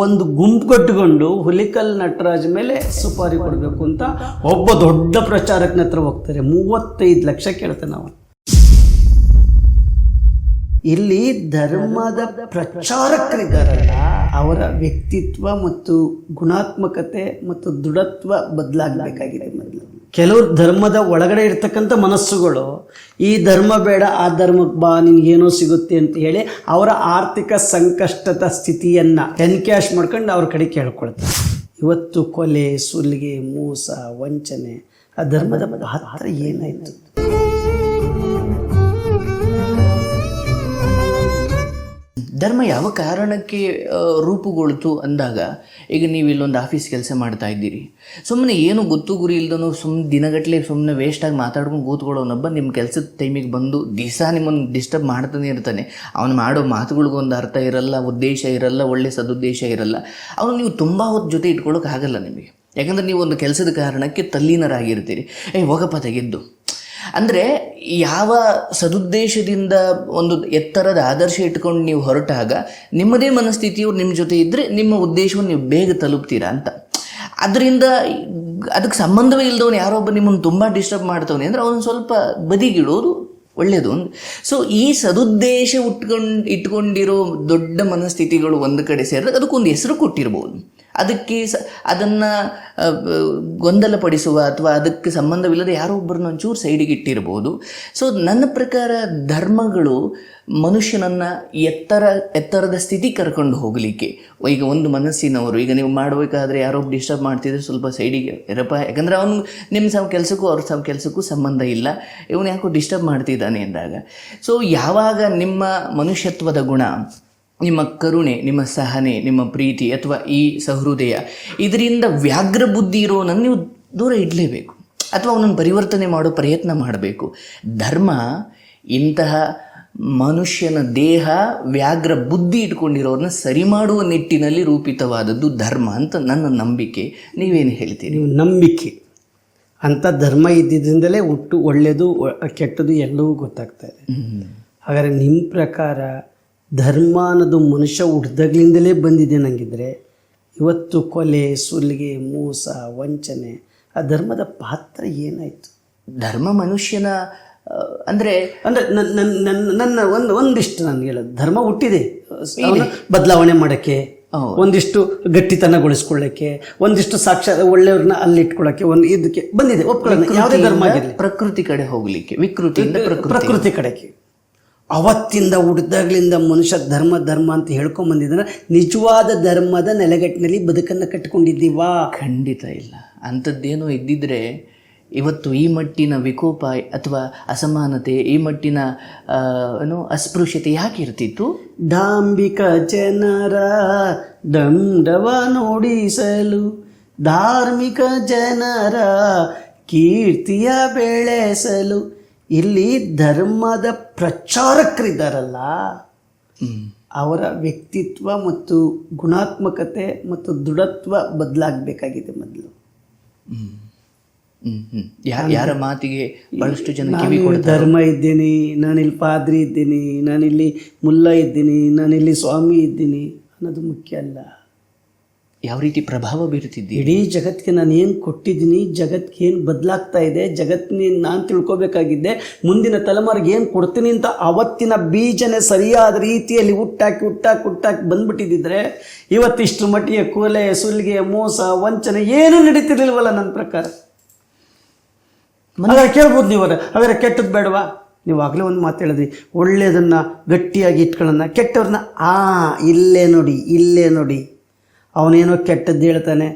ಒಂದು ಗುಂಪು ಕಟ್ಟಿಕೊಂಡು ಹುಲಿಕಲ್ ನಟರಾಜ್ ಮೇಲೆ ಸುಪಾರಿ ಕೊಡಬೇಕು ಅಂತ ಒಬ್ಬ ದೊಡ್ಡ ಪ್ರಚಾರಕನ ಹತ್ರ ಹೋಗ್ತಾರೆ. ಮೂವತ್ತೈದು ಲಕ್ಷ ಕೇಳ್ತಾನೆ ನಾವು. ಇಲ್ಲಿ ಧರ್ಮದ ಪ್ರಚಾರಕರಿದ್ದಾರಲ್ಲ ಅವರ ವ್ಯಕ್ತಿತ್ವ ಮತ್ತು ಗುಣಾತ್ಮಕತೆ ಮತ್ತು ದೃಢತ್ವ ಬದಲಾಗಬೇಕಾಗಿದೆ ಮೊದಲು. ಕೆಲವರು ಧರ್ಮದ ಒಳಗಡೆ ಇರ್ತಕ್ಕಂಥ ಮನಸ್ಸುಗಳು, ಈ ಧರ್ಮ ಬೇಡ, ಆ ಧರ್ಮಕ್ಕೆ ಬಾ, ನಿನಗೇನೋ ಸಿಗುತ್ತೆ ಅಂತ ಹೇಳಿ ಅವರ ಆರ್ಥಿಕ ಸಂಕಷ್ಟದ ಸ್ಥಿತಿಯನ್ನು ಎನ್ಕ್ಯಾಶ್ ಮಾಡ್ಕೊಂಡು ಅವ್ರ ಕಡೆ ಕೇಳ್ಕೊಳ್ತಾರೆ. ಇವತ್ತು ಕೊಲೆ, ಸುಲಿಗೆ, ಮೋಸ, ವಂಚನೆ, ಆ ಧರ್ಮದ ಪಾತ್ರ ಏನಾಯಿತು? ಧರ್ಮ ಯಾವ ಕಾರಣಕ್ಕೆ ರೂಪುಗೊಳ್ತು ಅಂದಾಗ, ಈಗ ನೀವು ಇಲ್ಲೊಂದು ಆಫೀಸ್ ಕೆಲಸ ಮಾಡ್ತಾ ಇದ್ದೀರಿ. ಸುಮ್ಮನೆ ಏನು ಗೊತ್ತು ಗುರಿ ಇಲ್ದನು ಸುಮ್ಮನೆ ದಿನಗಟ್ಟಲೆ ಸುಮ್ಮನೆ ವೇಸ್ಟಾಗಿ ಮಾತಾಡ್ಕೊಂಡು ಕೂತ್ಕೊಳ್ಳೋನೊಬ್ಬ ನಿಮ್ಮ ಕೆಲಸದ ಟೈಮಿಗೆ ಬಂದು ದಿವಸ ನಿಮ್ಮನ್ನು ಡಿಸ್ಟರ್ಬ್ ಮಾಡ್ತಾನೆ ಇರ್ತಾನೆ. ಅವನು ಮಾಡೋ ಮಾತುಗಳಿಗೂ ಒಂದು ಅರ್ಥ ಇರಲ್ಲ, ಉದ್ದೇಶ ಇರಲ್ಲ, ಒಳ್ಳೆ ಸದುದ್ದೇಶ ಇರಲ್ಲ. ಅವನು ನೀವು ತುಂಬ ಹೊತ್ತು ಜೊತೆ ಇಟ್ಕೊಳ್ಳೋಕ್ಕಾಗಲ್ಲ ನಿಮಗೆ. ಯಾಕಂದ್ರೆ ನೀವು ಒಂದು ಕೆಲಸದ ಕಾರಣಕ್ಕೆ ತಲ್ಲೀನರಾಗಿರ್ತೀರಿ. ಏ ಹೋಗಪ್ಪ ತೆಗೆದ್ದು. ಅಂದರೆ ಯಾವ ಸದುದ್ದೇಶದಿಂದ ಒಂದು ಎತ್ತರದ ಆದರ್ಶ ಇಟ್ಕೊಂಡು ನೀವು ಹೊರಟಾಗ ನಿಮ್ಮದೇ ಮನಸ್ಥಿತಿಯು ನಿಮ್ಮ ಜೊತೆ ಇದ್ದರೆ ನಿಮ್ಮ ಉದ್ದೇಶವನ್ನು ನೀವು ಬೇಗ ತಲುಪ್ತೀರಾ ಅಂತ. ಅದರಿಂದ ಅದಕ್ಕೆ ಸಂಬಂಧವೇ ಇಲ್ಲದವನು ಯಾರೊಬ್ಬ ನಿಮ್ಮನ್ನು ತುಂಬ ಡಿಸ್ಟರ್ಬ್ ಮಾಡ್ತವನೆ ಅಂದರೆ ಅವನು ಸ್ವಲ್ಪ ಬದಿಗಿಡೋದು ಒಳ್ಳೆಯದು ಸೊ ಈ ಸದುದ್ದೇಶ ಉಟ್ಕೊಂಡು ಇಟ್ಕೊಂಡಿರೋ ದೊಡ್ಡ ಮನಸ್ಥಿತಿಗಳು ಒಂದು ಕಡೆ ಸೇರಿದಾಗ ಅದಕ್ಕೊಂದು ಹೆಸರು ಕೊಟ್ಟಿರ್ಬೋದು. ಅದಕ್ಕೆ ಸ, ಅದನ್ನು ಗೊಂದಲಪಡಿಸುವ ಅಥವಾ ಅದಕ್ಕೆ ಸಂಬಂಧವಿಲ್ಲದೆ ಯಾರೋ ಒಬ್ಬರನ್ನ ಒಂಚೂರು ಸೈಡಿಗೆ ಇಟ್ಟಿರ್ಬೋದು. ಸೊ ನನ್ನ ಪ್ರಕಾರ ಧರ್ಮಗಳು ಮನುಷ್ಯನನ್ನು ಎತ್ತರ, ಎತ್ತರದ ಸ್ಥಿತಿ ಕರ್ಕೊಂಡು ಹೋಗಲಿಕ್ಕೆ. ಈಗ ಒಂದು ಮನಸ್ಸಿನವರು, ಈಗ ನೀವು ಮಾಡಬೇಕಾದ್ರೆ ಯಾರೋ ಡಿಸ್ಟರ್ಬ್ ಮಾಡ್ತಿದ್ರೆ ಸ್ವಲ್ಪ ಸೈಡಿಗೆ ಇರಪ್ಪ ಯಾಕಂದರೆ ಅವನು ನಿಮ್ಮ ಸಮ ಕೆಲಸಕ್ಕೂ ಅವ್ರ ಸಮ ಕೆಲಸಕ್ಕೂ ಸಂಬಂಧ ಇಲ್ಲ. ಇವನು ಯಾಕೋ ಡಿಸ್ಟರ್ಬ್ ಮಾಡ್ತಿದ್ದಾನೆ ಅಂದಾಗ. ಸೊ ಯಾವಾಗ ನಿಮ್ಮ ಮನುಷ್ಯತ್ವದ ಗುಣ ನಿಮ್ಮ ಕರುಣೆ ನಿಮ್ಮ ಸಹನೆ ನಿಮ್ಮ ಪ್ರೀತಿ ಅಥವಾ ಈ ಸಹೃದಯ ಇದರಿಂದ ವ್ಯಾಘ್ರ ಬುದ್ಧಿ ಇರೋನನ್ನು ನೀವು ದೂರ ಇಡಲೇಬೇಕು. ಅಥವಾ ಅವನನ್ನು ಪರಿವರ್ತನೆ ಮಾಡೋ ಪ್ರಯತ್ನ ಮಾಡಬೇಕು. ಧರ್ಮ ಇಂತಹ ಮನುಷ್ಯನ ದೇಹ ವ್ಯಾಘ್ರ ಬುದ್ಧಿ ಇಟ್ಕೊಂಡಿರೋರನ್ನ ಸರಿ ಮಾಡುವ ನಿಟ್ಟಿನಲ್ಲಿ ರೂಪಿತವಾದದ್ದು ಧರ್ಮ ಅಂತ ನನ್ನ ನಂಬಿಕೆ. ನೀವೇನು ಹೇಳ್ತೀರಿ? ನೀವು ನಂಬಿಕೆ. ಅಂಥ ಧರ್ಮ ಇದ್ದಿದ್ದರಿಂದಲೇ ಹುಟ್ಟು ಒಳ್ಳೆಯದು ಕೆಟ್ಟದ್ದು ಕೆಟ್ಟದು ಎಲ್ಲವೂ ಗೊತ್ತಾಗ್ತಾ ಇದೆ. ಹಾಗಾದರೆ ನಿಮ್ಮ ಪ್ರಕಾರ ಧರ್ಮ ಅನ್ನೋದು ಮನುಷ್ಯ ಹುಟ್ಟಿದಾಗ್ಲಿಂದಲೇ ಬಂದಿದೆ ನನಗಿದ್ರೆ ಇವತ್ತು ಕೊಲೆ ಸುಲಿಗೆ ಮೋಸ ವಂಚನೆ ಆ ಧರ್ಮದ ಪಾತ್ರ ಏನಾಯಿತು? ಧರ್ಮ ಮನುಷ್ಯನ ಅಂದರೆ ಅಂದ್ರೆ ನನ್ನ ಒಂದು ಒಂದಿಷ್ಟು ನಾನು ಹೇಳೋದು. ಧರ್ಮ ಹುಟ್ಟಿದೆ. ಬದಲಾವಣೆ ಮಾಡೋಕ್ಕೆ ಒಂದಿಷ್ಟು ಗಟ್ಟಿತನಗೊಳಿಸ್ಕೊಳ್ಳೋಕ್ಕೆ ಒಂದಿಷ್ಟು ಸಾಕ್ಷಾತ್ ಒಳ್ಳೆಯವ್ರನ್ನ ಅಲ್ಲಿ ಇಟ್ಕೊಳ್ಳೋಕ್ಕೆ ಒಂದು ಇದಕ್ಕೆ ಬಂದಿದೆ. ಒಪ್ಕೊಳ್ಳೋಣ ಯಾವುದೇ ಧರ್ಮ ಆಗಿರಲಿ. ಪ್ರಕೃತಿ ಕಡೆ ಹೋಗ್ಲಿಕ್ಕೆ ವಿಕೃತಿಯಿಂದ ಪ್ರಕೃತಿ ಪ್ರಕೃತಿ ಕಡೆಗೆ. ಅವತ್ತಿಂದ ಹುಟ್ಟಿದಾಗ್ಲಿಂದ ಮನುಷ್ಯ ಧರ್ಮ ಧರ್ಮ ಅಂತ ಹೇಳ್ಕೊಂಡ್ ಬಂದಿದ್ರೆ ನಿಜವಾದ ಧರ್ಮದ ನೆಲೆಗಟ್ಟಿನಲ್ಲಿ ಬದುಕನ್ನು ಕಟ್ಟಿಕೊಂಡಿದ್ದೀವಾ? ಖಂಡಿತ ಇಲ್ಲ. ಅಂಥದ್ದೇನೋ ಇದ್ದಿದ್ರೆ ಇವತ್ತು ಈ ಮಟ್ಟಿನ ವಿಕೋಪ ಅಥವಾ ಅಸಮಾನತೆ ಈ ಮಟ್ಟಿನ ಏನು ಅಸ್ಪೃಶ್ಯತೆ ಯಾಕೆ ಇರ್ತಿತ್ತು? ಡಾಂಬಿಕ ಜನರ ದಂಡವ ನೋಡಿಸಲು ಧಾರ್ಮಿಕ ಜನರ ಕೀರ್ತಿಯ ಬೆಳೆಸಲು ಇಲ್ಲಿ ಧರ್ಮದ ಪ್ರಚಾರಕರಿದ್ದಾರಲ್ಲ ಅವರ ವ್ಯಕ್ತಿತ್ವ ಮತ್ತು ಗುಣಾತ್ಮಕತೆ ಮತ್ತು ದೃಢತ್ವ ಬದಲಾಗಬೇಕಾಗಿದೆ ಮೊದಲು. ಯಾರ ಮಾತಿಗೆ ಬಹಳಷ್ಟು ಜನ ಕಿವಿ ಧರ್ಮ ಇದ್ದೀನಿ ನಾನಿಲ್ಲಿ ಪಾದ್ರಿ ಇದ್ದೀನಿ ನಾನಿಲ್ಲಿ ಮುಲ್ಲ ಇದ್ದೀನಿ ನಾನಿಲ್ಲಿ ಸ್ವಾಮಿ ಇದ್ದೀನಿ ಅನ್ನೋದು ಮುಖ್ಯ ಅಲ್ಲ. ಯಾವ ರೀತಿ ಪ್ರಭಾವ ಬೀರುತ್ತಿದ್ದೆ ಇಡೀ ಜಗತ್ತಿಗೆ ನಾನು ಏನು ಕೊಟ್ಟಿದ್ದೀನಿ ಜಗತ್ತಿಗೆ ಏನು ಬದಲಾಗ್ತಾ ಇದೆ, ಜಗತ್ತಿನ ನಾನು ತಿಳ್ಕೊಬೇಕಾಗಿದ್ದೆ, ಮುಂದಿನ ತಲೆಮಾರಿಗೆ ಏನು ಕೊಡ್ತೀನಿ ಅಂತ ಅವತ್ತಿನ ಬೀಜನೆ ಸರಿಯಾದ ರೀತಿಯಲ್ಲಿ ಹುಟ್ಟಾಕಿ ಹುಟ್ಟಾಕಿ ಹುಟ್ಟಾಕಿ ಬಂದ್ಬಿಟ್ಟಿದ್ದಿದ್ರೆ, ಇವತ್ತಿಷ್ಟು ಮಟ್ಟಿಗೆ ಕೊಲೆ, ಸುಲಿಗೆ, ಮೋಸ, ವಂಚನೆ ಏನೂ ನಡೀತಿರ್ಲಿಲ್ವಲ್ಲ ನನ್ನ ಪ್ರಕಾರ. ಮನೆಯ ಕೇಳ್ಬೋದು ನೀವು ಹಾಗಾದ್ರೆ ಕೆಟ್ಟದ್ದು ಬೇಡವಾ? ನೀವು ಆಗಲೇ ಒಂದು ಮಾತು ಹೇಳಿದ್ರಿ, ಒಳ್ಳೆಯದನ್ನು ಗಟ್ಟಿಯಾಗಿ ಇಟ್ಕೊಳ್ಳೋಣ, ಕೆಟ್ಟವ್ರನ್ನ, ಆ, ಇಲ್ಲೇ ನೋಡಿ ಇಲ್ಲೇ ನೋಡಿ. ಅವನೇನೋ ಕೆಟ್ಟದ್ದು ಹೇಳ್ತಾನೆ.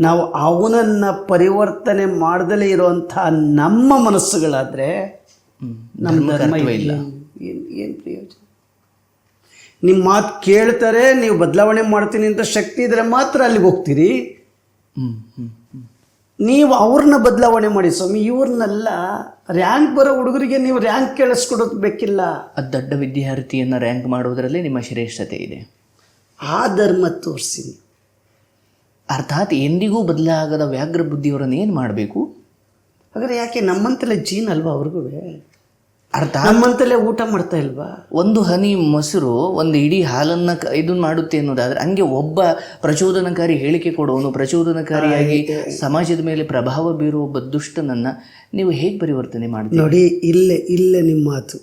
ನಾವು ಅವನನ್ನು ಪರಿವರ್ತನೆ ಮಾಡ್ದಲೇ ಇರುವಂಥ ನಮ್ಮ ಮನಸ್ಸುಗಳಾದರೆ ನಮ್ಮ ಧರ್ಮ ಇಲ್ಲ. ಏನು ಏನು ಪ್ರಯೋಜನ? ನಿಮ್ಮ ಮಾತು ಕೇಳ್ತಾರೆ ನೀವು ಬದಲಾವಣೆ ಮಾಡ್ತೀನಿ ಅಂತ ಶಕ್ತಿ ಇದ್ರೆ ಮಾತ್ರ ಅಲ್ಲಿಗೆ ಹೋಗ್ತೀರಿ. ನೀವು ಅವ್ರನ್ನ ಬದಲಾವಣೆ ಮಾಡಿ ಸ್ವಾಮಿ ಇವ್ರನ್ನೆಲ್ಲ. ರ್ಯಾಂಕ್ ಬರೋ ಹುಡುಗರಿಗೆ ನೀವು ರ್ಯಾಂಕ್ ಕೇಳಿಸ್ಕೊಡೋದು ಬೇಕಿಲ್ಲ. ಆ ದೊಡ್ಡ ವಿದ್ಯಾರ್ಥಿಯನ್ನ ರ್ಯಾಂಕ್ ಮಾಡೋದರಲ್ಲಿ ನಿಮ್ಮ ಶ್ರೇಷ್ಠತೆ ಇದೆ. ಆ ಧರ್ಮ ತೋರಿಸಿ ಅರ್ಥಾತ್ ಎಂದಿಗೂ ಬದಲಾಗದ ವ್ಯಾಘ್ರ ಬುದ್ಧಿಯವರನ್ನು ಏನು ಮಾಡಬೇಕು? ಹಾಗಾದರೆ ಯಾಕೆ ನಮ್ಮಂತಲೇ ಜೀನ್ ಅಲ್ವಾ ಅವ್ರಿಗೂ? ಅರ್ಥ ನಮ್ಮಂತಲೇ ಊಟ ಮಾಡ್ತಾ ಇಲ್ವಾ? ಒಂದು ಹನಿ ಮೊಸರು ಒಂದು ಇಡೀ ಹಾಲನ್ನು ಕ- ಇದನ್ನ ಮಾಡುತ್ತೆ ಅನ್ನೋದಾದರೆ ಹಂಗೆ ಒಬ್ಬ ಪ್ರಚೋದನಕಾರಿ ಹೇಳಿಕೆ ಕೊಡುವನು ಪ್ರಚೋದನಕಾರಿಯಾಗಿ ಸಮಾಜದ ಮೇಲೆ ಪ್ರಭಾವ ಬೀರುವ ಒಬ್ಬ ದುಷ್ಟನನ್ನು ನೀವು ಹೇಗೆ ಪರಿವರ್ತನೆ ಮಾಡಿ ನೋಡಿ ಇಲ್ಲೇ ಇಲ್ಲೇ ನಿಮ್ಮ ಮಾತು.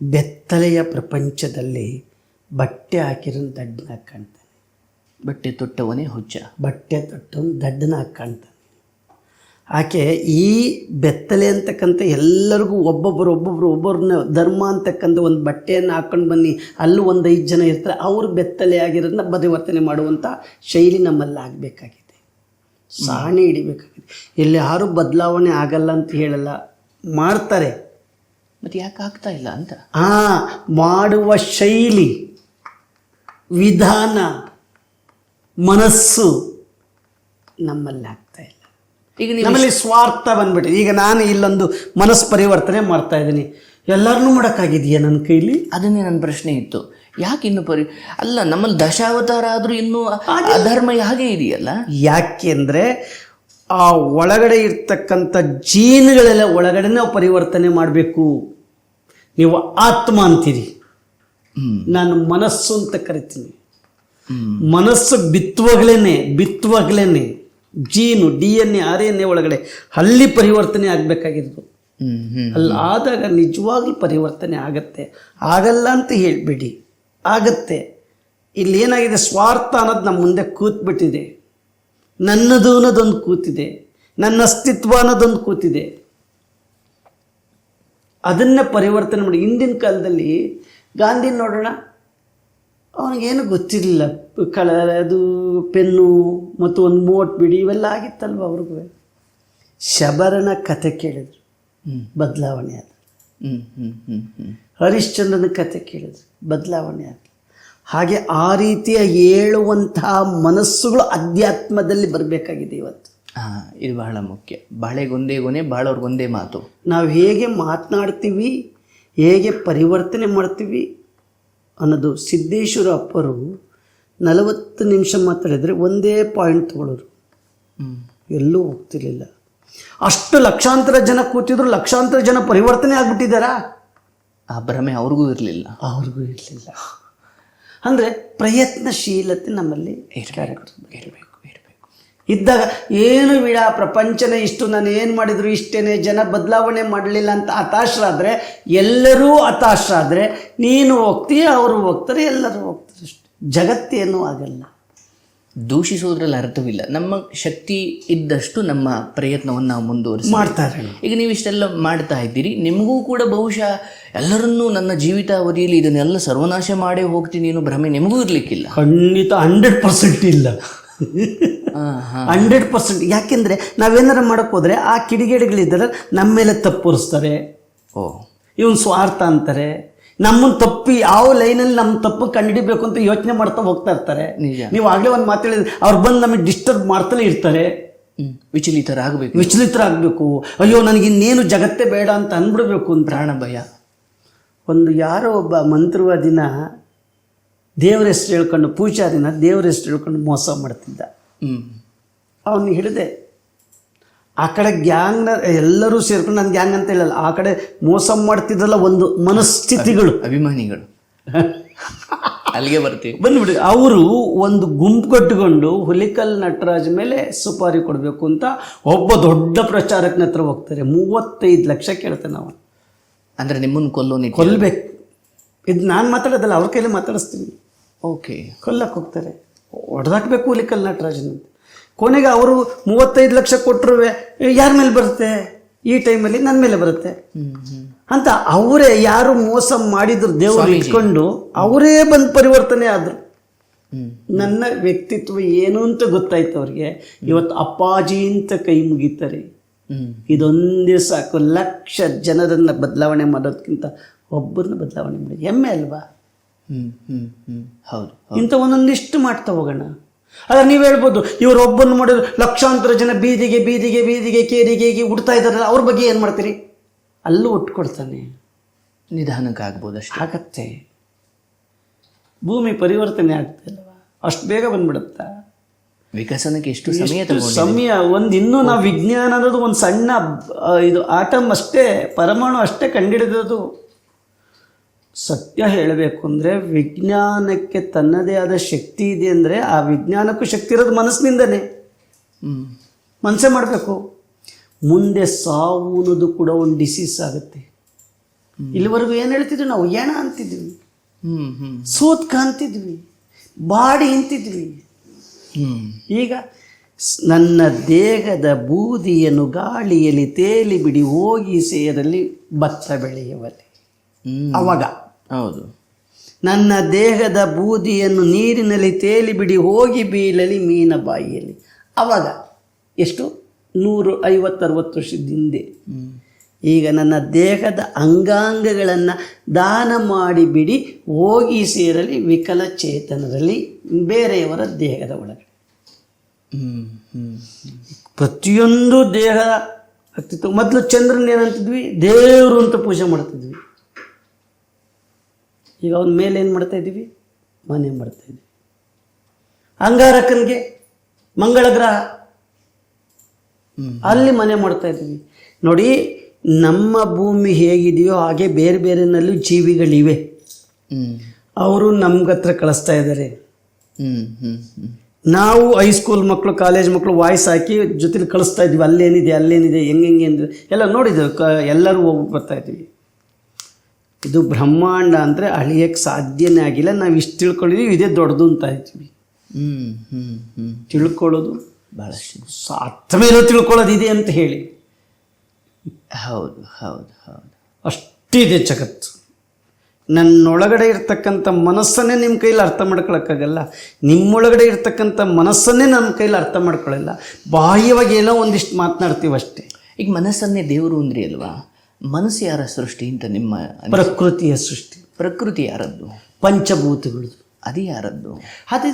ಬೆತ್ತಲೆಯ ಪ್ರಪಂಚದಲ್ಲಿ ಬಟ್ಟೆ ಹಾಕಿರೋ ದಡ್ಡನಾಗಿ ಕಾಣ್ತಾನೆ ಬಟ್ಟೆ ತೊಟ್ಟವನೇ ಹುಚ್ಚ. ಬಟ್ಟೆ ತೊಟ್ಟವನು ದಡ್ಡನ ಕಾಣ್ತಾನೆ ಆಕೆ ಈ ಬೆತ್ತಲೆ ಅಂತಕ್ಕಂಥ ಎಲ್ಲರಿಗೂ ಒಬ್ಬೊಬ್ಬರು ಒಬ್ಬೊಬ್ಬರು ಒಬ್ಬರನ್ನ ಧರ್ಮ ಅಂತಕ್ಕಂಥ ಒಂದು ಬಟ್ಟೆಯನ್ನು ಹಾಕ್ಕೊಂಡು ಬನ್ನಿ ಅಲ್ಲೂ ಒಂದು ಐದು ಜನ ಇರ್ತಾರೆ ಅವರು ಬೆತ್ತಲೆ ಆಗಿರೋದನ್ನ ಪರಿವರ್ತನೆ ಮಾಡುವಂಥ ಶೈಲಿ ನಮ್ಮಲ್ಲಿ ಆಗಬೇಕಾಗಿದೆ. ಸಾಣೆ ಹಿಡಿಬೇಕಾಗಿದೆ. ಇಲ್ಲಿ ಯಾರೂ ಬದಲಾವಣೆ ಆಗಲ್ಲ ಅಂತ ಹೇಳಲ್ಲ ಮಾಡ್ತಾರೆ. ಮತ್ತು ಯಾಕೆ ಆಗ್ತಾ ಇಲ್ಲ ಅಂತ? ಹಾಂ ಮಾಡುವ ಶೈಲಿ ವಿಧಾನ. ಮನಸ್ಸು ನಮ್ಮಲ್ಲಿ ಆಗ್ತಾ ಇಲ್ಲ. ಈಗ ನಮ್ಮಲ್ಲಿ ಸ್ವಾರ್ಥ ಬಂದ್ಬಿಟ್ಟಿದೆ. ಈಗ ನಾನು ಇಲ್ಲೊಂದು ಮನಸ್ಸು ಪರಿವರ್ತನೆ ಮಾಡ್ತಾ ಇದ್ದೀನಿ. ಎಲ್ಲರನ್ನೂ ಮಾಡೋಕ್ಕಾಗಿದೆಯಾ ನನ್ನ ಕೈಲಿ? ಅದನ್ನೇ ನನ್ನ ಪ್ರಶ್ನೆ ಇತ್ತು. ಯಾಕೆ ಇನ್ನು ಪರಿ ಅಲ್ಲ ನಮ್ಮಲ್ಲಿ ದಶಾವತಾರ ಆದರೂ ಇನ್ನೂ ಅಧರ್ಮ ಹಾಗೆ ಇದೆಯಲ್ಲ? ಯಾಕೆಂದರೆ ಆ ಒಳಗಡೆ ಇರ್ತಕ್ಕಂಥ ಜೀನ್ಗಳೆಲ್ಲ ಒಳಗಡೆ ನಾವು ಪರಿವರ್ತನೆ ಮಾಡಬೇಕು. ನೀವು ಆತ್ಮ ಅಂತೀರಿ. ನಾನು ಮನಸ್ಸು ಅಂತ ಕರಿತೀನಿ. ಮನಸ್ಸು ಬಿತ್ತುವಾಗಲೇ ಬಿತ್ತುವಾಗಲೇ gene D N A R N A ಒಳಗಡೆ ಅಲ್ಲಿ ಪರಿವರ್ತನೆ ಹ್ಮ್ ಅಲ್ಲಿ ಆದಾಗ ನಿಜವಾಗ್ಲೂ ಪರಿವರ್ತನೆ ಆಗತ್ತೆ. ಆಗಲ್ಲ ಅಂತ ಹೇಳಿಬಿಡಿ. ಆಗತ್ತೆ. ಇಲ್ಲಿ ಏನಾಗಿದೆ? ಸ್ವಾರ್ಥ ಅನ್ನೋದು ನಮ್ಮ ಮುಂದೆ ಕೂತ್ಬಿಟ್ಟಿದೆ. ನನ್ನದು ಅನ್ನೋದೊಂದು ಕೂತಿದೆ. ನನ್ನ ಅಸ್ತಿತ್ವ ಅನ್ನೋದೊಂದು ಕೂತಿದೆ. ಅದನ್ನೇ ಪರಿವರ್ತನೆ ಮಾಡಿ. ಹಿಂದಿನ ಕಾಲದಲ್ಲಿ ಗಾಂಧಿ ನೋಡೋಣ. ಅವನಿಗೇನು ಗೊತ್ತಿರಲಿಲ್ಲ. ಕಲರ್ ಅದು ಪೆನ್ನು ಮತ್ತು ಒಂದು ಮೋಟ್ ಬಿಡಿ ಇವೆಲ್ಲ ಆಗಿತ್ತಲ್ವ ಅವ್ರಿಗೂ. ಶಬರನ ಕತೆ ಕೇಳಿದ್ರು. ಬದಲಾವಣೆ ಆದ ಹರಿಶ್ಚಂದ್ರನ ಕತೆ ಕೇಳಿದ್ರು. ಬದಲಾವಣೆ ಆದ ಹಾಗೆ ಆ ರೀತಿಯ ಹೇಳುವಂತಹ ಮನಸ್ಸುಗಳು ಅಧ್ಯಾತ್ಮದಲ್ಲಿ ಬರಬೇಕಾಗಿದೆ ಇವತ್ತು. ಹಾಂ ಇದು ಬಹಳ ಮುಖ್ಯ. ಬಾಳೆಗೊಂದೇ ಗೊನೆ ಬಾಳವ್ರಿಗೊಂದೇ ಮಾತು. ನಾವು ಹೇಗೆ ಮಾತನಾಡ್ತೀವಿ ಹೇಗೆ ಪರಿವರ್ತನೆ ಮಾಡ್ತೀವಿ ಅನ್ನೋದು ಸಿದ್ದೇಶ್ವರ ಅಪ್ಪರು ನಲವತ್ತು ನಿಮಿಷ ಮಾತಾಡಿದರೆ ಒಂದೇ ಪಾಯಿಂಟ್ ತಗೊಳ್ಳೋರು ಎಲ್ಲೂ ಹೋಗ್ತಿರ್ಲಿಲ್ಲ. ಅಷ್ಟು ಲಕ್ಷಾಂತರ ಜನ ಕೂತಿದ್ರು ಲಕ್ಷಾಂತರ ಜನ ಪರಿವರ್ತನೆ ಆಗ್ಬಿಟ್ಟಿದ್ದಾರಾ? ಆ ಭ್ರಮೆ ಅವ್ರಿಗೂ ಇರಲಿಲ್ಲ. ಅವ್ರಿಗೂ ಇರಲಿಲ್ಲ. ಅಂದರೆ ಪ್ರಯತ್ನಶೀಲತೆ ನಮ್ಮಲ್ಲಿ ಇರಬೇಕು. ಇದ್ದಾಗ ಏನು ಬಿಡ ಪ್ರಪಂಚನೇ ಇಷ್ಟು ನಾನು ಏನು ಮಾಡಿದ್ರು ಇಷ್ಟೇ ಜನ ಬದಲಾವಣೆ ಮಾಡಲಿಲ್ಲ ಅಂತ ಹತಾಶರಾದರೆ ಎಲ್ಲರೂ ಹತಾಶರಾದರೆ ನೀನು ಹೋಗ್ತೀಯ ಅವರು ಹೋಗ್ತಾರೆ ಎಲ್ಲರೂ ಹೋಗ್ತಾರೆ ಅಷ್ಟೆ. ಜಗತ್ತೇನೂ ಆಗಲ್ಲ. ದೂಷಿಸೋದ್ರಲ್ಲಿ ಅರ್ಥವಿಲ್ಲ. ನಮ್ಮ ಶಕ್ತಿ ಇದ್ದಷ್ಟು ನಮ್ಮ ಪ್ರಯತ್ನವನ್ನು ನಾವು ಮುಂದುವರಿಸಿ ಮಾಡ್ತಾರೆ. ಈಗ ನೀವು ಇಷ್ಟೆಲ್ಲ ಮಾಡ್ತಾ ಇದ್ದೀರಿ. ನಿಮಗೂ ಕೂಡ ಬಹುಶಃ ಎಲ್ಲರನ್ನೂ ನನ್ನ ಜೀವಿತಾವಧಿಯಲ್ಲಿ ಇದನ್ನೆಲ್ಲ ಸರ್ವನಾಶ ಮಾಡೇ ಹೋಗ್ತೀನಿ ಏನು ಭ್ರಮೆ ನಿಮಗೂ ಇರಲಿಕ್ಕಿಲ್ಲ. ಖಂಡಿತ ಹಂಡ್ರೆಡ್ ಪರ್ಸೆಂಟ್ ಇಲ್ಲ. Hundred percent. ಯಾಕೆಂದರೆ ನಾವೇನಾರು ಮಾಡೋಕ್ಕೆ ಹೋದರೆ ಆ ಕಿಡಿಗೇಡಿಗಳಿದ್ದರೆ ನಮ್ಮ ಮೇಲೆ ತಪ್ಪುರಿಸ್ತಾರೆ ಓ. ಇವನ್ ಸ್ವಾರ್ಥ ಅಂತಾರೆ. ನಮ್ಮನ್ನು ತಪ್ಪಿ ಯಾವ ಲೈನಲ್ಲಿ ನಮ್ಮ ತಪ್ಪು ಕಂಡುಹಿಡಿಬೇಕು ಅಂತ ಯೋಚನೆ ಮಾಡ್ತಾ ಹೋಗ್ತಾ ಇರ್ತಾರೆ. ನಿಜ. ನೀವು ಆಗಲೇ ಒಂದು ಮಾತು ಹೇಳಿದ್ರೆ ಅವ್ರು ಬಂದು ನಮಗೆ ಡಿಸ್ಟರ್ಬ್ ಮಾಡ್ತಾನೆ ಇರ್ತಾರೆ. ವಿಚಲಿತರಾಗಬೇಕು. ವಿಚಲಿತರಾಗಬೇಕು. ಅಯ್ಯೋ ನನಗೆ ಇನ್ನೇನು ಜಗತ್ತೇ ಬೇಡ ಅಂತ ಅಂದ್ಬಿಡ್ಬೇಕು ಅಂತ. ಪ್ರಾಣ ಭಯ ಒಂದು ಯಾರೋ ಒಬ್ಬ ಮಂತ್ರವಾದಿನ ದೇವ್ರ ಹೆಸರು ಹೇಳ್ಕೊಂಡು ಪೂಜಾರಿನ ದೇವ್ರ ಹೆಸರು ಹೇಳ್ಕೊಂಡು ಮೋಸ ಮಾಡ್ತಿದ್ದ. ಹ್ಮ್. ಅವನು ಹಿಡಿದೆ ಆ ಕಡೆ ಗ್ಯಾಂಗ್ನ ಎಲ್ಲರೂ ಸೇರ್ಕೊಂಡು ನಾನು ಗ್ಯಾಂಗ್ ಅಂತ ಹೇಳಲ್ಲ ಆ ಕಡೆ ಮೋಸ ಮಾಡ್ತಿದ್ರಲ್ಲ ಒಂದು ಮನಸ್ಥಿತಿಗಳು. ಅಭಿಮಾನಿಗಳು. ಅಲ್ಲಿಗೆ ಬರ್ತೀವಿ. ಬಂದ್ಬಿಡಿ. ಅವರು ಒಂದು ಗುಂಪು ಕಟ್ಟಿಕೊಂಡು ಹುಲಿಕಲ್ ನಟರಾಜ್ ಮೇಲೆ ಸುಪಾರಿ ಕೊಡಬೇಕು ಅಂತ ಒಬ್ಬ ದೊಡ್ಡ ಪ್ರಚಾರಕನ ಹತ್ರ ಹೋಗ್ತಾರೆ. ಮೂವತ್ತೈದು ಲಕ್ಷ ಕೇಳ್ತಾನೆ ನಾವು. ಅಂದರೆ ನಿಮ್ಮನ್ನು ಕೊಲ್ಲೋ ನೀವು ಕೊಲ್ಲಬೇಕು ಇದು ನಾನು ಮಾತಾಡೋದಲ್ಲ ಅವ್ರ ಕೈಲಿ ಮಾತಾಡಿಸ್ತೀನಿ. ಓಕೆ. ಕೊಲ್ಲಕ್ಕೆ ಹೋಗ್ತಾರೆ. ಹೊಡೆದಾಕ್ಬೇಕು ಹುಲಿಕಲ್ ನಟರಾಜನ್ ಕೊನೆಗೆ ಅವರು ಮೂವತ್ತೈದು ಲಕ್ಷ ಕೊಟ್ಟರು ಯಾರ ಮೇಲೆ ಬರುತ್ತೆ? ಈ ಟೈಮಲ್ಲಿ ನನ್ನ ಮೇಲೆ ಬರುತ್ತೆ. ಅಂತ ಅವರೇ ಯಾರು ಮೋಸ ಮಾಡಿದ್ರು ದೇವರು ಇಟ್ಕೊಂಡು ಅವರೇ ಬಂದು ಪರಿವರ್ತನೆ ಆದರು. ನನ್ನ ವ್ಯಕ್ತಿತ್ವ ಏನು ಅಂತ ಗೊತ್ತಾಯ್ತು ಅವ್ರಿಗೆ. ಇವತ್ತು ಅಪ್ಪಾಜಿ ಅಂತ ಕೈ ಮುಗಿತಾರೆ. ಇದೊಂದೇ ಸಾಕು ಲಕ್ಷ ಜನರನ್ನ ಬದಲಾವಣೆ ಮಾಡೋದಕ್ಕಿಂತ ಒಬ್ಬರನ್ನ ಬದಲಾವಣೆ ಮಾಡಿ. ಹೆಮ್ಮೆ ಅಲ್ವಾ? ಹೌದು ಇಂಥ ಒಂದೊಂದಿಷ್ಟು ಮಾಡ್ತಾ ಹೋಗೋಣ. ಆದರೆ ನೀವು ಹೇಳ್ಬೋದು ಇವರು ಒಬ್ಬನ್ನು ಮಾಡಿದ್ರು ಲಕ್ಷಾಂತರ ಜನ ಬೀದಿಗೆ ಬೀದಿಗೆ ಬೀದಿಗೆ ಕೇರಿಗೆ ಹೀಗೆ ಉಡ್ತಾ ಇದ್ದಾರಲ್ಲ ಅವ್ರ ಬಗ್ಗೆ ಏನು ಮಾಡ್ತೀರಿ? ಅಲ್ಲೂ ಉಟ್ಕೊಡ್ತಾನೆ ಕೊಡ್ತಾನೆ ನಿಧಾನಕ್ಕೆ ಅಷ್ಟು ಆಗತ್ತೆ. ಭೂಮಿ ಪರಿವರ್ತನೆ ಆಗ್ತಾ ಇಲ್ಲ ಅಷ್ಟು ಬೇಗ ಬಂದ್ಬಿಡುತ್ತಾ? ವಿಕಸನಕ್ಕೆ ಎಷ್ಟು ಸಮಯ ಸಮಯ ಒಂದು ಇನ್ನೂ ನಾವು ವಿಜ್ಞಾನ ಅನ್ನೋದು ಒಂದು ಸಣ್ಣ ಇದು ಆಟಮ್ ಅಷ್ಟೇ ಪರಮಾಣು ಅಷ್ಟೇ ಕಂಡಿಡಿದದು ಸತ್ಯ ಹೇಳಬೇಕು ಅಂದರೆ ವಿಜ್ಞಾನಕ್ಕೆ ತನ್ನದೇ ಆದ ಶಕ್ತಿ ಇದೆ ಅಂದರೆ ಆ ವಿಜ್ಞಾನಕ್ಕೂ ಶಕ್ತಿ ಇರೋದು ಮನಸ್ಸಿನಿಂದನೇ. ಮನಸ್ಸೇ ಮಾಡಬೇಕು. ಮುಂದೆ ಸಾವು ಅನ್ನೋದು ಕೂಡ ಒಂದು ಡಿಸೀಸ್ ಆಗುತ್ತೆ. ಇಲ್ಲಿವರೆಗೂ ಏನು ಹೇಳ್ತಿದ್ವಿ ನಾವು? ಏಣ ಅಂತಿದ್ವಿ. ಸೂತ್ಕ ಅಂತಿದ್ವಿ. ಬಾಡಿ ಅಂತಿದ್ವಿ. ಈಗ ನನ್ನ ದೇಹದ ಬೂದಿಯನ್ನು ಗಾಳಿಯಲ್ಲಿ ತೇಲಿ ಬಿಡಿ ಹೋಗಿ ಸೇರಲಿ ಭತ್ತ ಬೆಳೆಯುವಲ್ಲಿ. ಅವಾಗ. ಹೌದು. ನನ್ನ ದೇಹದ ಬೂದಿಯನ್ನು ನೀರಿನಲ್ಲಿ ತೇಲಿಬಿಡಿ ಹೋಗಿ ಬೀಳಲಿ ಮೀನ ಬಾಯಿಯಲ್ಲಿ. ಅವಾಗ ಎಷ್ಟು? ನೂರು ಐವತ್ತರವತ್ತು ವರ್ಷದ ಹಿಂದೆ. ಈಗ ನನ್ನ ದೇಹದ ಅಂಗಾಂಗಗಳನ್ನು ದಾನ ಮಾಡಿಬಿಡಿ ಹೋಗಿ ಸೇರಲಿ ವಿಕಲಚೇತನರಲ್ಲಿ ಬೇರೆಯವರ ದೇಹದ ಒಳಗೆ. ಪ್ರತಿಯೊಂದು ದೇಹ ಆಗ್ತಿತ್ತು ಮೊದಲು ಚಂದ್ರನ ಏನಂತಿದ್ವಿ? ದೇವರು ಅಂತ ಪೂಜೆ ಮಾಡ್ತಿದ್ವಿ. ಈಗ ಅವನ ಮೇಲೆ ಏನು ಮಾಡ್ತಾ ಇದ್ದೀವಿ? ಮನೆ ಮಾಡ್ತಾ ಇದ್ದೀವಿ. ಅಂಗಾರಕನಿಗೆ ಮಂಗಳ ಗ್ರಹ. ಅಲ್ಲಿ ಮನೆ ಮಾಡ್ತಾ ಇದ್ದೀವಿ. ನೋಡಿ, ನಮ್ಮ ಭೂಮಿ ಹೇಗಿದೆಯೋ ಹಾಗೆ ಬೇರೆ ಬೇರೆನಲ್ಲೂ ಜೀವಿಗಳಿವೆ. ಅವರು ನಮ್ಗೆ ಹತ್ರ ಕಳಿಸ್ತಾ ಇದ್ದಾರೆ. ನಾವು ಹೈಸ್ಕೂಲ್ ಮಕ್ಕಳು ಕಾಲೇಜ್ ಮಕ್ಕಳು ವಾಯ್ಸ್ ಹಾಕಿ ಜೊತೆಲಿ ಕಳಿಸ್ತಾ ಇದ್ವಿ ಅಲ್ಲೇನಿದೆ ಅಲ್ಲೇನಿದೆ, ಹೆಂಗೆ ಹೆಂಗೆ ಅಂದರೆ ಎಲ್ಲ ನೋಡಿದ್ದೇವೆ. ಎಲ್ಲರೂ ಹೋಗಿ ಬರ್ತಾ ಇದ್ವಿ ಇದು ಬ್ರಹ್ಮಾಂಡ ಅಂದರೆ ಅಳಿಯಕ್ಕೆ ಸಾಧ್ಯನೇ ಆಗಿಲ್ಲ. ನಾವು ಇಷ್ಟು ತಿಳ್ಕೊಂಡಿದ್ದೀವಿ ಇದೇ ದೊಡ್ಡದು ಅಂತ ಇದ್ವಿ ಹ್ಞೂ ಹ್ಞೂ ತಿಳ್ಕೊಳ್ಳೋದು ಭಾಳಷ್ಟು ಸಾಥ ಮೇಲೂ ತಿಳ್ಕೊಳ್ಳೋದು ಇದೆ ಅಂತ ಹೇಳಿ. ಹೌದು ಹೌದು ಹೌದು. ಅಷ್ಟಿದೆ ಜಗತ್ತು. ನನ್ನೊಳಗಡೆ ಇರ್ತಕ್ಕಂಥ ಮನಸ್ಸನ್ನೇ ನಿಮ್ಮ ಕೈಲಿ ಅರ್ಥ ಮಾಡ್ಕೊಳಕ್ಕಾಗಲ್ಲ. ನಿಮ್ಮೊಳಗಡೆ ಇರ್ತಕ್ಕಂಥ ಮನಸ್ಸನ್ನೇ ನಮ್ಮ ಕೈಲಿ ಅರ್ಥ ಮಾಡ್ಕೊಳ್ಳಲ್ಲ ಬಾಹ್ಯವಾಗಿ ಏನೋ ಒಂದಿಷ್ಟು ಮಾತನಾಡ್ತೀವಿ ಅಷ್ಟೇ ಈಗ ಮನಸ್ಸನ್ನೇ ದೇವರು ಅಂದ್ರಿ ಅಲ್ವಾ? ಮನಸ್ಸು ಯಾರ ಸೃಷ್ಟಿ ಅಂತ ನಿಮ್ಮ ಪ್ರಕೃತಿಯ ಸೃಷ್ಟಿ. ಪ್ರಕೃತಿ ಯಾರದ್ದು? ಪಂಚಭೂತಗಳು. ಅದು ಯಾರದ್ದು? ಅದೇ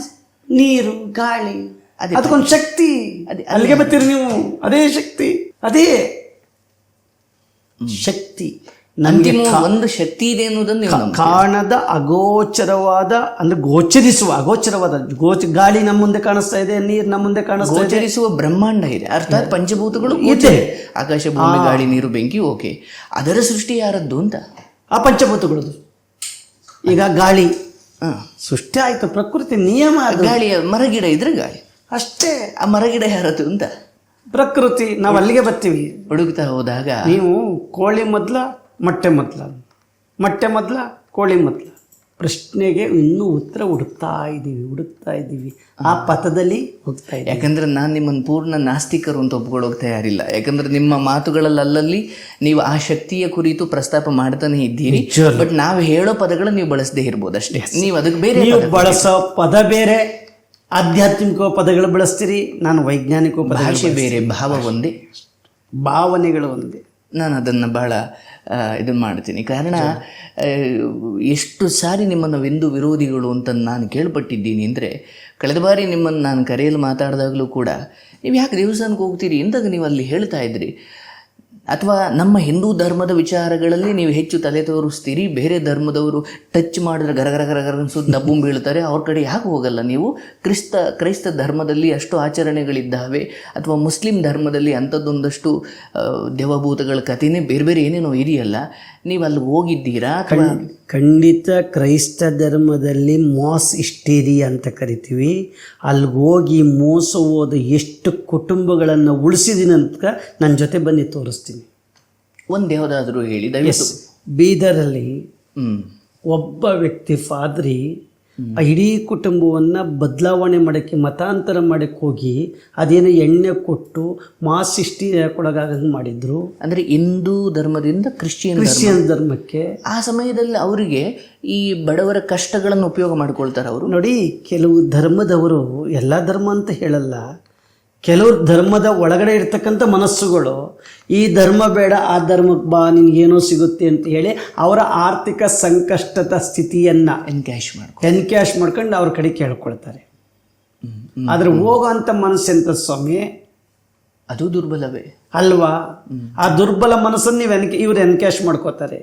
ನೀರು ಗಾಳಿ ಅದೇ ಅದಕ್ಕೊಂದು ಶಕ್ತಿ. ಅದೇ- ಅಲ್ಲಿಗೆ ಬರ್ತೀರಿ ನೀವು? ಅದೇ ಶಕ್ತಿ. ಅದೇ ಶಕ್ತಿ. ನಮಗೆ ಒಂದು ಶಕ್ತಿ ಇದೆ ಅನ್ನೋದನ್ನು ಕಾಣದ ಅಗೋಚರವಾದ ಅಂದ್ರೆ ಗೋಚರಿಸುವ ಅಗೋಚರವಾದ ಗೋಚ ಗಾಳಿ ನಮ್ಮ ಮುಂದೆ ಕಾಣಿಸ್ತಾ ಇದೆ ನೀರು ನಮ್ಮ ಮುಂದೆ ಕಾಣಿಸ್ತಾ ಗೋಚರಿಸುವ ಬ್ರಹ್ಮಾಂಡ ಇದೆ. ಅರ್ಥಾತ್ ಪಂಚಭೂತಗಳು ಇದೆ. ಆಕಾಶ ಭೂಮಿ ಗಾಳಿ ನೀರು ಬೆಂಕಿ ಓಕೆ. ಅದರ ಸೃಷ್ಟಿ ಯಾರದ್ದು ಅಂತ? ಆ ಪಂಚಭೂತಗಳದು. ಈಗ ಗಾಳಿ. ಹ. ಸೃಷ್ಟಿ ಆಯ್ತು ಪ್ರಕೃತಿ ನಿಯಮ ಗಾಳಿಯ ಮರಗಿಡ ಇದ್ರೆ ಗಾಳಿ. ಅಷ್ಟೇ. ಆ ಮರಗಿಡ ಯಾರದ್ದು ಅಂತ? ಪ್ರಕೃತಿ ನಾವು ಅಲ್ಲಿಗೆ ಬರ್ತೀವಿ. ಹುಡುಕ್ತಾ ಹೋದಾಗ ನೀವು ಕೋಳಿ ಮೊದಲ ಮೊಟ್ಟೆ ಮೊದಲ. ಮೊಟ್ಟೆ ಮೊದಲ ಕೋಳಿ ಮೊದಲ. ಪ್ರಶ್ನೆಗೆ ಇನ್ನೂ ಉತ್ತರ ಹುಡುಕ್ತಾ ಇದ್ದೀವಿ ಹುಡುಕ್ತಾ ಇದ್ದೀವಿ ಆ ಪಥದಲ್ಲಿ ಹೋಗ್ತಾ ಇದ್ದೀವಿ ಯಾಕಂದ್ರೆ ನಾನು ನಿಮ್ಮನ್ನು ಪೂರ್ಣ ನಾಸ್ತಿಕರು ಅಂತ ಒಪ್ಕೊಳ್ಳೋಕೆ ತಯಾರಿಲ್ಲ. ಯಾಕಂದ್ರೆ ನಿಮ್ಮ ಮಾತುಗಳಲ್ಲಿ ಅಲ್ಲಲ್ಲಿ ನೀವು ಆ ಶಕ್ತಿಯ ಕುರಿತು ಪ್ರಸ್ತಾಪ ಮಾಡ್ತಾನೆ ಇದ್ದೀರಿ. ಬಟ್ ನಾವು ಹೇಳೋ ಪದಗಳು ನೀವು ಬಳಸದೇ ಇರ್ಬೋದು ಅಷ್ಟೇ. ನೀವು ಅದಕ್ಕೆ ಬೇರೆ ನೀವು ಪದ- ಬಳಸೋ ಪದ ಬೇರೆ ಆಧ್ಯಾತ್ಮಿಕ ಪದಗಳು ಬಳಸ್ತೀರಿ ನಾನು ವೈಜ್ಞಾನಿಕ ಭಾಷೆ ಬೇರೆ ಭಾವ ಒಂದೇ. ಭಾವನೆಗಳು ಒಂದೇ. ನಾನು ಅದನ್ನು ಬಹಳ ಇದನ್ನು ಮಾಡ್ತೀನಿ. ಕಾರಣ ಎಷ್ಟು ಸಾರಿ ನಿಮ್ಮನ್ನು ವಿಂದು ವಿರೋಧಿಗಳು ಅಂತ ನಾನು ಕೇಳ್ಪಟ್ಟಿದ್ದೀನಿ ಅಂದರೆ ಕಳೆದ ಬಾರಿ ನಿಮ್ಮನ್ನು ನಾನು ಕರೆಯಲು ಮಾತಾಡಿದಾಗಲೂ ಕೂಡ ನೀವು ಯಾಕೆ ದೇವಸ್ಥಾನಕ್ಕೆ ಹೋಗ್ತೀರಿ ಎಂದಾಗ ನೀವು ಅಲ್ಲಿ ಹೇಳ್ತಾ ಇದ್ರಿ. ಅಥವಾ ನಮ್ಮ ಹಿಂದೂ ಧರ್ಮದ ವಿಚಾರಗಳಲ್ಲಿ ನೀವು ಹೆಚ್ಚು ತಲೆ ತೋರಿಸ್ತೀರಿ, ಬೇರೆ ಧರ್ಮದವರು ಟಚ್ ಮಾಡಿದ್ರೆ ಗರಗರ ಗರ ಗರ ಗರ ಅನ್ಸೋದು ನಬ್ಬು ಬೀಳ್ತಾರೆ. ಅವ್ರ ಕಡೆ ಯಾಕೆ ಹೋಗಲ್ಲ ನೀವು? ಕ್ರಿಸ್ತ, ಕ್ರೈಸ್ತ ಧರ್ಮದಲ್ಲಿ ಅಷ್ಟು ಆಚರಣೆಗಳಿದ್ದಾವೆ, ಅಥವಾ ಮುಸ್ಲಿಂ ಧರ್ಮದಲ್ಲಿ ಅಂಥದ್ದೊಂದಷ್ಟು ದೇವಭೂತಗಳ ಕಥೆನೇ ಬೇರೆ ಬೇರೆ ಏನೇನೋ ಇದೆಯಲ್ಲ, ನೀವು ಅಲ್ಲಿ ಹೋಗಿದ್ದೀರಾ ಖಂಡಿತ ಕ್ರೈಸ್ತ ಧರ್ಮದಲ್ಲಿ ಮೋಸ್ ಇಸ್ಟೇರಿ ಅಂತ ಕರಿತೀವಿ. ಅಲ್ಲಿ ಹೋಗಿ ಮೋಸ ಹೋದ ಎಷ್ಟು ಕುಟುಂಬಗಳನ್ನು ಉಳಿಸಿದಿನಂತ ನನ್ನ ಜೊತೆ ಬನ್ನಿ ತೋರಿಸ್ತೀನಿ. ಒಂದು ಯಾವುದಾದ್ರೂ ಹೇಳಿ ದಯವಿಟ್ಟು. ಬೀದರಲ್ಲಿ ಒಬ್ಬ ವ್ಯಕ್ತಿ ಫಾದ್ರಿ ಆ ಇಡೀ ಕುಟುಂಬವನ್ನು ಬದಲಾವಣೆ ಮಾಡೋಕ್ಕೆ ಮತಾಂತರ ಮಾಡೋಕ್ಕೆ ಹೋಗಿ ಅದೇನೋ ಎಣ್ಣೆ ಕೊಟ್ಟು ಮಾಸ್ ಇಷ್ಟಿ ಕೊಡಗಾಗಂಗೆ ಮಾಡಿದ್ರು. ಅಂದರೆ ಹಿಂದೂ ಧರ್ಮದಿಂದ ಕ್ರಿಶ್ಚಿಯನ್ ಕ್ರಿಶ್ಚಿಯನ್ ಧರ್ಮಕ್ಕೆ. ಆ ಸಮಯದಲ್ಲಿ ಅವರಿಗೆ ಈ ಬಡವರ ಕಷ್ಟಗಳನ್ನು ಉಪಯೋಗ ಮಾಡ್ಕೊಳ್ತಾರೆ ಅವರು? ನೋಡಿ ಕೆಲವು ಧರ್ಮದವರು ಎಲ್ಲ ಧರ್ಮ ಅಂತ ಹೇಳಲ್ಲ ಕೆಲವು ಧರ್ಮದ ಒಳಗಡೆ ಇರ್ತಕ್ಕಂಥ ಮನಸ್ಸುಗಳು ಈ ಧರ್ಮ ಬೇಡ ಆ ಧರ್ಮಕ್ಕೆ ಬಾ ನಿನಗೇನೋ ಸಿಗುತ್ತೆ ಅಂತ ಹೇಳಿ ಅವರ ಆರ್ಥಿಕ ಸಂಕಷ್ಟದ ಸ್ಥಿತಿಯನ್ನು ಎನ್ಕ್ಯಾಶ್ ಮಾಡ್ಕೊ ಎನ್ಕ್ಯಾಶ್ ಮಾಡ್ಕೊಂಡು ಅವ್ರ ಕಡೆ ಕೇಳ್ಕೊಳ್ತಾರೆ. ಆದರೆ ಹೋಗೋ ಅಂಥ ಮನಸ್ಸೆಂತ ಸ್ವಾಮಿ? ಅದು ದುರ್ಬಲವೇ? ಅಲ್ವಾ? ಆ ದುರ್ಬಲ ಮನಸ್ಸನ್ನು ನೀವು ಎನ್ ಇವ್ರು ಎನ್ಕ್ಯಾಶ್ ಮಾಡ್ಕೋತಾರೆ.